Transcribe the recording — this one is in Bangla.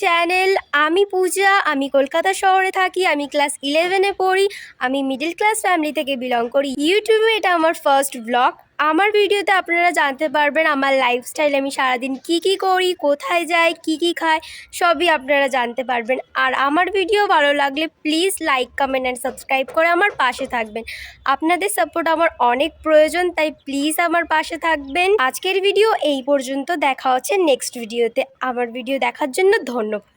চ্যানেল আমি পূজা, আমি কলকাতা শহরে থাকি, আমি ক্লাস ইলেভেনে পড়ি, আমি মিডিল ক্লাস ফ্যামিলি থেকে বিলং করি। ইউটিউবে এটা আমার ফার্স্ট ব্লগ আমার ভিডিওতে আপনারা জানতে পারবেন আমার লাইফস্টাইল আমি সারাদিন কি কি করি, কোথায় যাই, কি কি খাই, সবই আপনারা জানতে পারবেন। আর আমার ভিডিও ভালো লাগলে please like comment and subscribe করে আমার পাশে থাকবেন। আপনাদের সাপোর্ট আমার অনেক প্রয়োজন, তাই প্লিজ আমার পাশে থাকবেন। আজকের ভিডিও এই পর্যন্ত, দেখা হচ্ছে নেক্সট ভিডিওতে আমার ভিডিও দেখার জন্য ধন্যবাদ।